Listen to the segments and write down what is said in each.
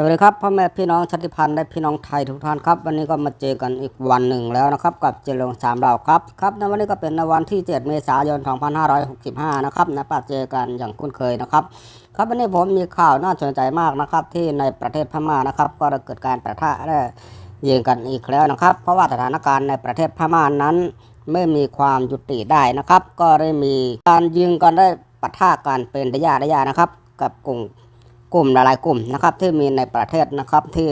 สวัสดีครับพ่อแม่พี่น้องชาติพันธุ์และพี่น้องไทยทุกท่านครับ วันนี้ก็มาเจอกันอีกวันหนึ่งแล้วนะครับ กับเจริญสามเราครับครับในวันนี้ก็เป็นในวันที่ 7 เมษายน 2565 นะครับนะป้าเจอกันอย่างคุ้นเคยนะครับ ครับวันนี้ผมมีข่าวน่าสนใจมากนะครับ ที่ในประเทศพม่านะครับ ก็ได้เกิดการประทะและยิงกันอีกแล้วนะครับ เพราะว่าสถานการณ์ในประเทศพม่านั้น ไม่มีความยุติได้นะครับ ก็ได้มีการยิงกันได้ปะทะกันเป็นระยะระยะนะครับ กับกลุ่ม กลุ่มหลายๆกลุ่มนะครับ ที่มีในประเทศนะครับที่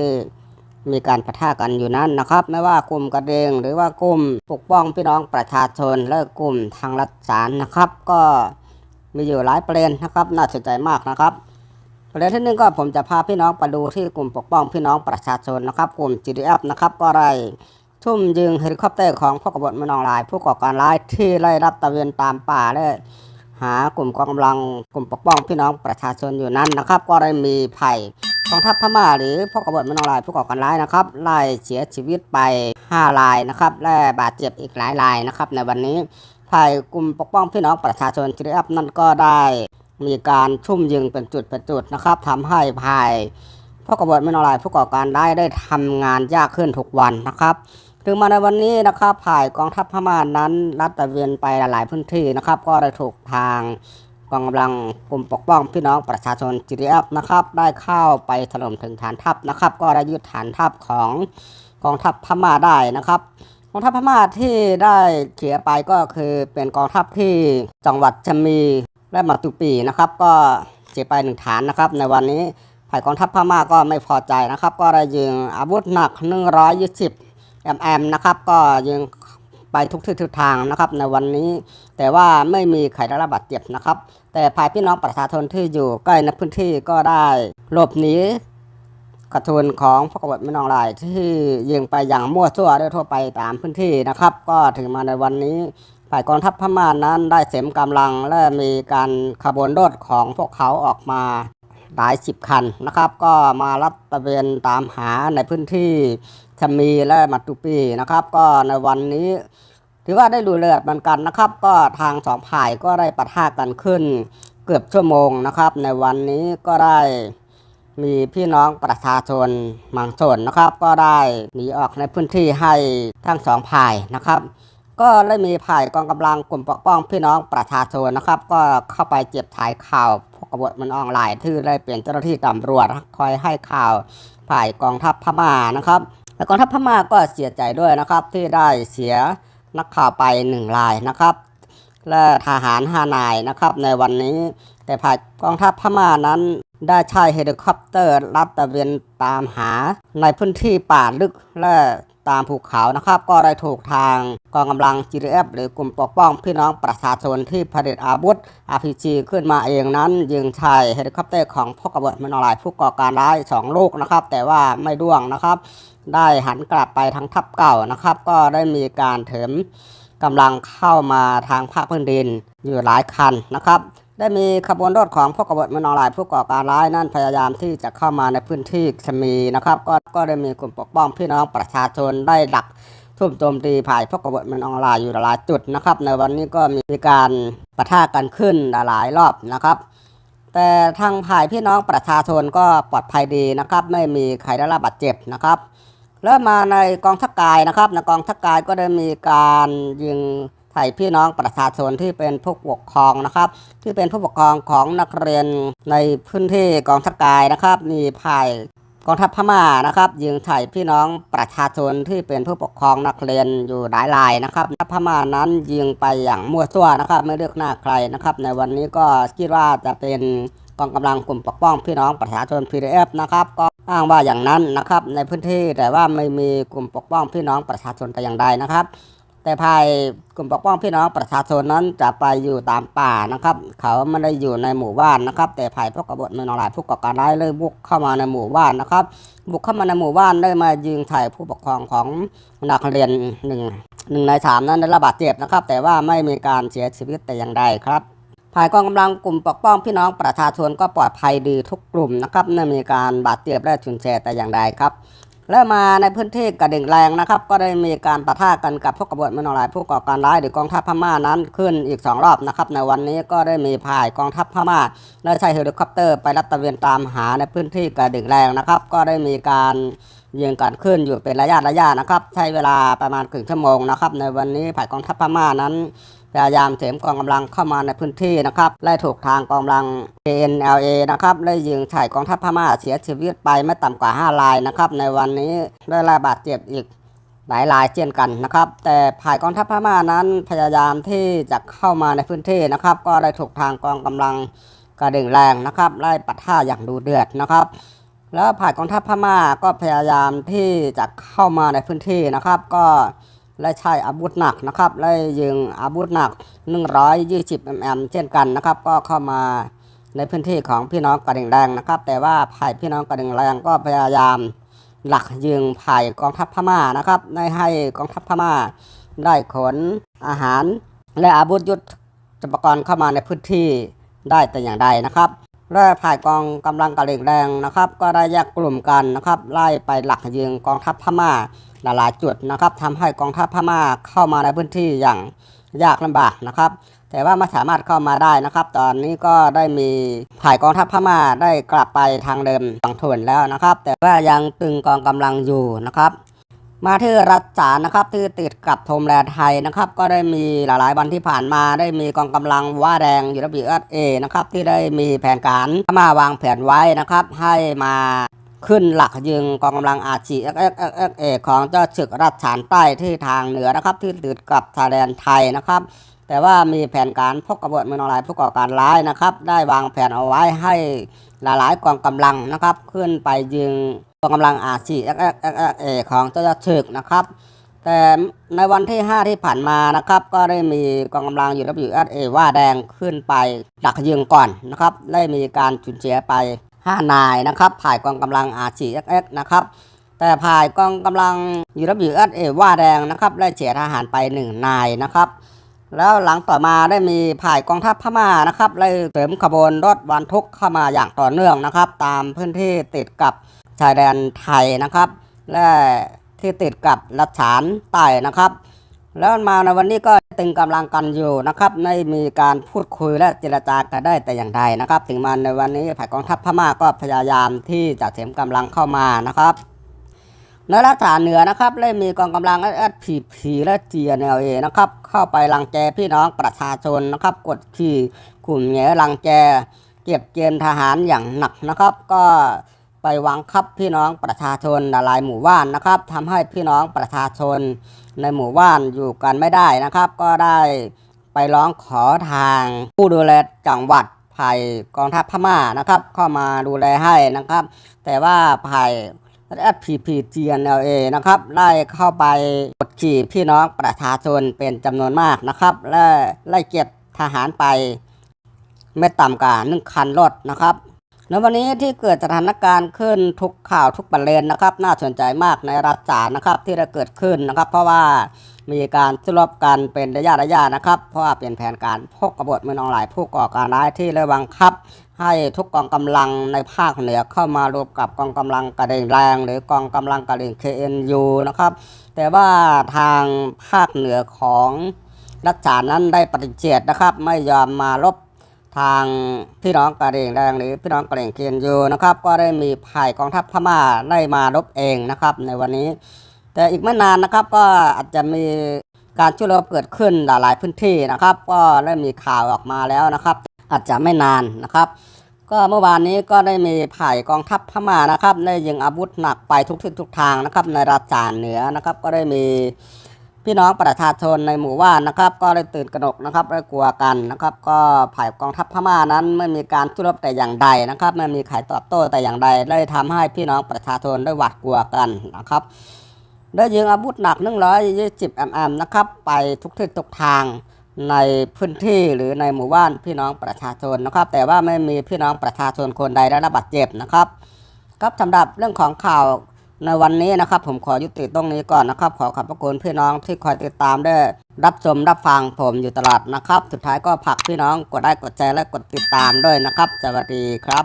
มีการปะทะกันอยู่นั้นนะครับ ไม่ว่ากลุ่มกระเดงหรือว่ากลุ่มปกป้องพี่น้องประชาชนและกลุ่มทางรัฐศาลนะครับ ก็มีอยู่หลายประเด็นนะครับน่าสนใจมากนะครับ ประเด็นที่หนึ่งก็ผมจะพาพี่น้องไปดูที่กลุ่มปกป้องพี่น้องประชาชนนะครับ กลุ่ม GDF นะครับก็ได้ทุ่มยิงเฮลิคอปเตอร์ของพวกกบฏมนองลาย ผู้ก่อการร้ายที่ไล่รัดตะเวนตามป่าและ หากลุ่มกองกำลังกลุ่มปกป้องพี่น้องประชาชนอยู่นั้นนะครับ ก็ได้มีภัยกองทัพพม่าหรือพวกกบฏมนองลายผู้ก่อการร้ายนะครับไล่เสียชีวิตไป 5 รายนะครับและบาดเจ็บอีกหลายรายนะครับในวันนี้ภัยกลุ่มปกป้องพี่น้องประชาชนจีอัพนั่นก็ได้ มีการชุ่มยิงเป็นจุดเป็นจุดนะครับทำให้ภายพวกกบฏมนองลายผู้ก่อการร้ายได้ทำงานยากขึ้นทุกวันนะครับ ถึงมาในวันนี้นะครับผ่ายกองทัพพม่านั้นรัดตระเวนไปหลายพื้นที่นะครับ ก็ได้ถูกทางกองกำลังกลุ่มปกป้องพี่น้องประชาชน GDF นะครับ ได้เข้าไปถล่มถึงฐานทัพนะครับ ก็ได้ยึดฐานทัพของกองทัพพม่าได้นะครับกองทัพพม่าที่ได้เสียไปก็คือเป็นกองทัพที่จังหวัดชมีและมาตุปีนะครับ ก็เสียไปหนึ่งฐานนะครับ ในวันนี้ฝ่ายกองทัพพม่าก็ไม่พอใจนะครับ ก็ได้ยิงอาวุธหนัก 120 แอมแอมนะครับก็ยังไปทุกทิศทุกทางนะครับในวันนี้ แต่ว่าไม่มีใครได้รับบาดเจ็บนะครับ แต่ภายพี่น้องประชาชนที่อยู่ใกล้ในพื้นที่ก็ได้หลบหนีกระทุนของพวกกบฏไม่นองลายที่ยิงไปอย่างมั่วซั่วได้ทั่วไปตามพื้นที่นะครับ ก็ถึงมาในวันนี้ฝ่ายกองทัพพม่านั้นได้เสริมกำลังและมีการขบวนรถของพวกเขาออกมาหลายสิบคันนะครับ ก็มารับตะเวนตามหาในพื้นที่ ชมีและมัตตุปีนะครับ ก็ในวันนี้ถือว่าได้ดูเลือดเหมือนกันนะครับ ก็ทางสองฝ่ายก็ได้ปะทะกันขึ้น เกือบชั่วโมงนะครับ ในวันนี้ก็ได้มีพี่น้องประชาชนบางส่วนนะครับ ก็ได้หนีออกในพื้นที่ให้ทั้งสองฝ่ายนะครับ ก็ได้มีฝ่ายกองกำลังกลุ่มปกป้องพี่น้องประชาชนนะครับ ก็เข้าไปเจ็บถ่ายข่าวพวกกบฏมันออนไลน์ที่ได้เป็นเจ้าหน้าที่ตำรวจคอยให้ข่าวฝ่ายกองทัพพม่านะครับ แต่กองทัพพม่าก็เสียใจด้วยนะครับที่ได้เสียนักข่าวไปหนึ่งรายนะครับ และทหารห้านายนะครับในวันนี้ แต่ฝ่ายกองทัพพม่านั้นได้ใช้เฮลิคอปเตอร์รับตะเวนตามหาในพื้นที่ป่าลึกและ ตามภูเขานะครับ ก็ได้ถูกทางกองกำลัง GDF หรือกลุ่มปกป้องพี่น้องประชาชนที่ผลิตอาวุธ RPG ขึ้นมาเองนั้น ยิงใช้เฮลิคอปเตอร์ของพวกกบฏมันอลน์ผู้ก่อการร้ายสองลูกนะครับ แต่ว่าไม่ด้วงนะครับ ได้หันกลับไปทางทัพเก่านะครับ ก็ได้มีการเถิมกำลังเข้ามาทางภาคพื้นดินอยู่หลายคันนะครับ ได้มีขบวนรถของพวกกบฏมนอลน์ผู้ก่อการร้ายนั่นพยายามที่จะเข้ามาในพื้นที่ชมีนะครับ ก็ก็ได้มีกลุ่มปกป้องพี่น้องประชาชนได้ดักทุ่มโจมตีผ่ายพวกกบฏมนออนไลน์อยู่หลายจุดนะครับ ในวันนี้ก็มีการปะทะกันขึ้นหลายรอบนะครับ แต่ทางผ่ายพี่น้องประชาชนก็ปลอดภัยดีนะครับ ไม่มีใครได้รับบาดเจ็บนะครับแล้วมาในกองทัพกายนะครับในกองทัพกายก็ได้มีการยิง ไถ่พี่น้องประชาชนที่เป็นผู้ปกครองนะครับ ที่เป็นผู้ปกครองของนักเรียนในพื้นที่กองทัพกายนะครับมีภายกองทัพพม่านะครับยิงไถ่พี่น้องประชาชนที่เป็นผู้ปกครองนักเรียนอยู่หลายรายนะครับทัพพม่านั้นยิงไปอย่างมั่วซั่วนะครับ ไม่เลือกหน้าใครนะครับ ในวันนี้ก็คิดว่าจะเป็นกองกำลังกลุ่มปกป้องพี่น้องประชาชน PDF นะครับก็อ้างว่าอย่างนั้นนะครับในพื้นที่แต่ว่าไม่มีกลุ่มปกป้องพี่น้องประชาชนแต่อย่างใดนะครับ แต่ภายกลุ่มปกป้องพี่น้องประชาชนนั้นจะไปอยู่ตามป่านะครับ เขาไม่ได้อยู่ในหมู่บ้านนะครับ แต่ภายพวกกบฏมนอลายผู้ก่อการร้ายเลยบุกเข้ามาในหมู่บ้านนะครับ บุกเข้ามาในหมู่บ้านได้มายิงไถ่ผู้ปกครองของนักเรียนหนึ่งหนึ่งในสามนั้นได้รับบาดเจ็บนะครับ แต่ว่าไม่มีการเสียชีวิตแต่อย่างใดครับฝ่ายกองกำลังกลุ่มปกป้องพี่น้องประชาชนก็ปลอดภัยดีทุกกลุ่มนะครับไม่มีการบาดเจ็บและชุนแชแต่อย่างใดครับ แล้วมาในพื้นที่กระดิ่งแรงนะครับ ก็ได้มีการปะทะกันกับพวกกบฏมโนรายผู้ก่อการร้ายหรือกองทัพพม่านั้นขึ้นอีกสองรอบนะครับ ในวันนี้ก็ได้มีภายกองทัพพม่าได้ใช้เฮลิคอปเตอร์ไปรัดตะเวนตามหาในพื้นที่กระดิ่งแรงนะครับ ก็ได้มีการยิงกันขึ้นอยู่เป็นระยะระยะนะครับ ใช้เวลาประมาณครึ่งชั่วโมงนะครับ ในวันนี้ฝ่ายกองทัพพม่านั้น พยายามเสริมกองกำลังเข้ามาในพื้นที่นะครับไล่ถูกทางกองกำลัง ANLA นะครับได้ยิงใส่กองทัพพม่าเสียชีวิตไปไม่ต่ำกว่า 5 รายนะครับในวันนี้ได้รับบาดเจ็บอีกหลายรายเช่นกันนะครับ แต่ฝ่ายกองทัพพม่านั้นพยายามที่จะเข้ามาในพื้นที่นะครับ ก็ได้ถูกทางกองกำลังกระดิ่งแรงนะครับไล่ปะทะอย่างดูเดือดนะครับแล้วฝ่ายกองทัพพม่าก็พยายามที่จะเข้ามาในพื้นที่นะครับ ก็ และใช้อาวุธหนักนะครับและยิงอาวุธหนัก 120 mm เช่นกันนะครับ ก็เข้ามาในพื้นที่ของพี่น้องกระดิ่งแดงนะครับ แต่ว่าฝ่ายพี่น้องกระดิ่งแดงก็พยายามหลักยิงฝ่ายกองทัพพม่านะครับได้ให้กองทัพพม่าได้ขนอาหาร และอาวุธยุทธปกรณ์เข้ามาในพื้นที่ได้แต่อย่างใดนะครับและฝ่ายกองกำลังกะเหรี่ยงแดงนะครับ ก็ได้แยกกลุ่มกันนะครับ ไล่ไปหลักยิงกองทัพพม่า หลายๆจุดนะครับทำให้กองทัพพม่าเข้ามาในพื้นที่อย่างยากลำบากนะครับ แต่ว่าไม่สามารถเข้ามาได้นะครับ ตอนนี้ก็ได้มีฝ่ายกองทัพพม่าได้กลับไปทางเดิมฝั่งทนแล้วนะครับ แต่ว่ายังตึงกองกำลังอยู่นะครับ มาที่รัฐจานะครับที่ติดกับทมแลไทยนะครับ ก็ได้มีหลายๆวันที่ผ่านมาได้มีกองกำลังว่าแดงยูรบีเอสเอนะครับที่ได้มีแผนการมาวางแผนไว้นะครับ ให้มา ขึ้นหลักยิงกองกำลังอาชีเอ็กเอ็กเอ็กเอ็กเอของเจ้าศึกรัฐฉานใต้ที่ทางเหนือนะครับที่ติดกับชายแดนไทยนะครับ แต่ว่ามีแผนการพกกบฏมือนออนไลน์ผู้ก่อการร้ายนะครับ ได้วางแผนเอาไว้ให้หลายๆกองกำลังนะครับ ขึ้นไปยิงกองกำลังอาชีเอ็กเอ็กเอ็กเอของเจ้าศึกนะครับแต่ในวันที่ 5 ที่ผ่านมานะครับ ก็ได้มีกองกำลังอยู่ระบิวเอว่าแดงขึ้นไปดักยิงก่อนนะครับ ได้มีการสูญเสียไป 5 นายนะครับผ่ายกองกำลังอาชีเอกนะครับแต่ผ่ายกองกำลังอยู่ระบิวเอว่าแดงนะครับได้เสียทหารไป 1 นายนะครับแล้วหลังต่อมาได้มีผ่ายกองทัพพม่านะครับเลยเสริมขบวนรถบรรทุกเข้ามาอย่างต่อเนื่องนะครับ ตามพื้นที่ติดกับชายแดนไทยนะครับ และที่ติดกับรัชฉานใต้นะครับ แล้วมาในวันนี้ก็ตึงกำลังกันอยู่นะครับไม่มีการพูดคุยและเจรจากันได้แต่อย่างใดนะครับ ถึงมาในวันนี้ฝ่ายกองทัพพม่าก็พยายามที่จะเสริมกำลังเข้ามานะครับในรัฐาเหนือนะครับได้มีกองกำลังเอสพีพีและ GNLA นะครับเข้าไปรังแกพี่น้องประชาชนนะครับ กดขี่กลุ่มแง่รังแก เก็บเกณฑ์ทหารอย่างหนักนะครับ ก็ไปวางคับพี่น้องประชาชนหลายหมู่บ้านนะครับทำให้พี่น้องประชาชน ในหมู่บ้านอยู่กันไม่ได้นะครับ ก็ได้ไปร้องขอทางผู้ดูแลจังหวัดภายกองทัพพม่านะครับ เข้ามาดูแลให้นะครับ แต่ว่าภาย SPPGNLA นะครับได้เข้าไปกดขี่พี่น้องประชาชนเป็นจำนวนมากนะครับ และไล่เก็บทหารไป ไม่ต่ำกว่าหนึ่งคันรถนะครับ ในวันนี้ที่เกิดสถานการณ์ขึ้นทุกข่าวทุกประเด็นนะครับ น่าสนใจมากในรัฐจานะครับที่ได้เกิดขึ้นนะครับ เพราะว่ามีการสู้รบกันเป็นระยะระยะนะครับ เพราะว่าเป็นแผนการพกกบฏมือนองหลายผู้ก่อการร้ายที่ได้บังคับ ให้ทุกกองกำลังในภาคเหนือเข้ามารวมกับกองกำลังกระเด่งแรง หรือกองกำลังกระเด่ง KNU นะครับ แต่ว่าทางภาคเหนือของรัฐจานั้นได้ปฏิเสธนะครับ ไม่ยอมมารบ ทางพี่น้องกะเหรี่ยงแดงหรือพี่น้องกะเหรี่ยงเกียนยูนะครับ ก็ได้มีฝ่ายกองทัพพม่าได้มารบเองนะครับ ในวันนี้ แต่อีกไม่นานนะครับก็อาจจะมีการช่วยเหลือเกิดขึ้นหลาย ๆ พื้นที่นะครับ ก็ได้มีข่าวออกมาแล้วนะครับ อาจจะไม่นานนะครับ ก็เมื่อวานนี้ก็ได้มีฝ่ายกองทัพพม่านะครับได้ยิงอาวุธหนักไปทุกทิศทุกทางนะครับ ในราจานเหนือนะครับ ก็ได้มี พี่น้องประชาชนในหมู่บ้านนะครับ ก็ได้ตื่นกระหนกนะครับได้กลัวกันนะครับ ก็ฝ่ายกองทัพพม่านั้นไม่มีการสู้รบแต่อย่างใดนะครับไม่มีใครตอบโต้แต่อย่างใดได้ทำให้พี่น้องประชาชนได้หวาดกลัวกันนะครับได้ยิงอาวุธหนัก 120มมนะครับ ไปทุกทิศทุกทางในพื้นที่หรือในหมู่บ้านพี่น้องประชาชนนะครับ แต่ว่าไม่มีพี่น้องประชาชนคนใดได้รับบาดเจ็บนะครับครับสำหรับเรื่องของข่าว ในวันนี้นะครับ ผมขอยุติตรงนี้ก่อนนะครับ ขอขอบพระคุณพี่น้องที่คอยติดตามได้รับชมรับฟังผมอยู่ตลอดนะครับ สุดท้ายก็ผลักพี่น้องกดไลค์กดแชร์และกดติดตามด้วยนะครับสวัสดีครับ